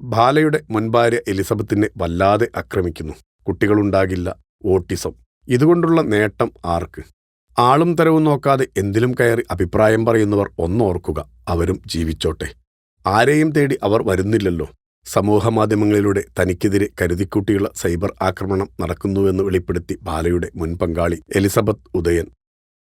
ബാലയുടെ മുൻഭാര്യ എലിസബത്തിനെ വല്ലാതെ ആക്രമിക്കുന്നു. കുട്ടികളുണ്ടാകില്ല ഓട്ടിസം. ഇതുകൊണ്ടുള്ള നേട്ടം ആർക്ക്? ആളും തരവും നോക്കാതെ എന്തിലും കയറി അഭിപ്രായം പറയുന്നവർ ഒന്നോർക്കുക അവരും ജീവിച്ചോട്ടെ. ആരെയും തേടി അവർ വരുന്നില്ലല്ലോ. സമൂഹമാധ്യമങ്ങളിലൂടെ തനിക്കെതിരെ കരുതിക്കൂട്ടിയുള്ള സൈബർ ആക്രമണം നടക്കുന്നുവെന്ന് വെളിപ്പെടുത്തി ബാലയുടെ മുൻ പങ്കാളി എലിസബത്ത് ഉദയൻ.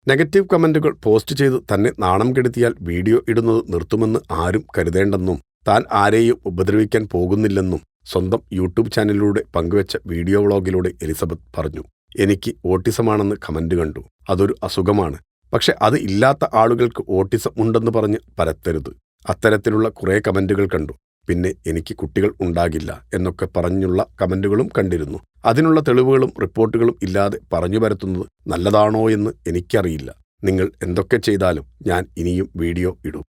നെഗറ്റീവ് കമന്റുകൾ പോസ്റ്റ് ചെയ്ത് തന്നെ നാണം കെടുത്തിയാൽ വീഡിയോ ഇടുന്നത് നിർത്തുമെന്ന് ആരും കരുതേണ്ടെന്നും താൻ ആരെയും ഉപദ്രവിക്കാൻ പോകുന്നില്ലെന്നും സ്വന്തം യൂട്യൂബ് ചാനലിലൂടെ പങ്കുവച്ച വീഡിയോ വ്ളോഗിലൂടെ എലിസബത്ത് പറഞ്ഞു. എനിക്ക് ഓട്ടിസമാണെന്ന് കമന്റ് കണ്ടു. അതൊരു അസുഖമാണ്. പക്ഷെ അത് ഇല്ലാത്ത ആളുകൾക്ക് ഓട്ടിസം ഉണ്ടെന്ന് പറഞ്ഞ് പരത്തരുത്. അത്തരത്തിലുള്ള കുറേ കമന്റുകൾ കണ്ടു. പിന്നെ എനിക്ക് കുട്ടികൾ ഉണ്ടാകില്ല എന്നൊക്കെ പറഞ്ഞുള്ള കമന്റുകളും കണ്ടിരുന്നു. അതിനുള്ള തെളിവുകളും റിപ്പോർട്ടുകളും ഇല്ലാതെ പറഞ്ഞു പരത്തുന്നത് നല്ലതാണോ എന്ന് എനിക്കറിയില്ല. നിങ്ങൾ എന്തൊക്കെ ചെയ്താലും ഞാൻ ഇനിയും വീഡിയോ ഇടും.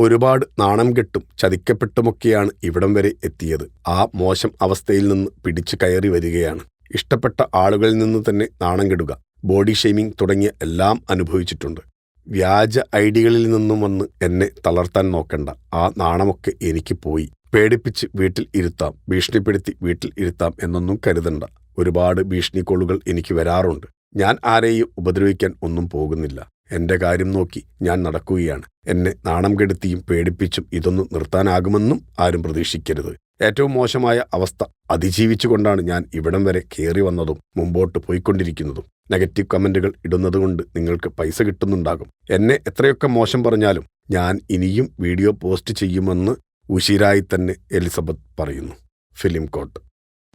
ഒരുപാട് നാണം കെട്ടും ചതിക്കപ്പെട്ടുമൊക്കെയാണ് ഇവിടം വരെ എത്തിയത്. ആ മോശം അവസ്ഥയിൽ നിന്ന് പിടിച്ചു കയറി വരികയാണ്. ഇഷ്ടപ്പെട്ട ആളുകളിൽ നിന്ന് തന്നെ നാണം കെടുക ബോഡി ഷെയ്മിംഗ് തുടങ്ങിയ എല്ലാം അനുഭവിച്ചിട്ടുണ്ട്. വ്യാജ ഐഡികളിൽ നിന്നും വന്ന് എന്നെ തളർത്താൻ നോക്കണ്ട. ആ നാണമൊക്കെ എനിക്ക് പോയി. പേടിപ്പിച്ച് വീട്ടിൽ ഇരുത്താം. ഭീഷണിപ്പെടുത്തി വീട്ടിൽ ഇരുത്താം എന്നൊന്നും കരുതണ്ട. ഒരുപാട് ഭീഷണി കോളുകൾ എനിക്ക് വരാറുണ്ട്. ഞാൻ ആരെയും ഉപദ്രവിക്കാൻ ഒന്നും പോകുന്നില്ല. എന്റെ കാര്യം നോക്കി ഞാൻ നടക്കുകയാണ്. എന്നെ നാണം കെടുത്തിയും പേടിപ്പിച്ചും ഇതൊന്നും നിർത്താനാകുമെന്നും ആരും പ്രതീക്ഷിക്കരുത്. ഏറ്റവും മോശമായ അവസ്ഥ അതിജീവിച്ചുകൊണ്ടാണ് ഞാൻ ഇവിടം വരെ കയറി വന്നതും മുമ്പോട്ട് പോയിക്കൊണ്ടിരിക്കുന്നതും. നെഗറ്റീവ് കമന്റുകൾ ഇടുന്നതുകൊണ്ട് നിങ്ങൾക്ക് പൈസ കിട്ടുന്നുണ്ടാകും. എന്നെ എത്രയൊക്കെ മോശം പറഞ്ഞാലും ഞാൻ ഇനിയും വീഡിയോ പോസ്റ്റ് ചെയ്യുമെന്ന് ഉശിരായി തന്നെ എലിസബത്ത് പറയുന്നു. ഫിലിം കോട്ട്.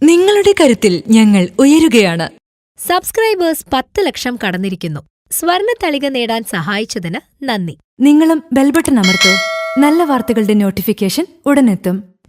നിങ്ങളുടെ കരുത്തിൽ ഞങ്ങൾ ഉയരുകയാണ്. സബ്സ്ക്രൈബേഴ്സ് പത്ത് ലക്ഷം കടന്നിരിക്കുന്നു. സ്വർണ തളിക നേടാൻ സഹായിച്ചതിന് നന്ദി. നിങ്ങളും ബെൽബട്ടൺ അമർത്തോ. നല്ല വാർത്തകളുടെ നോട്ടിഫിക്കേഷൻ ഉടനെത്തും.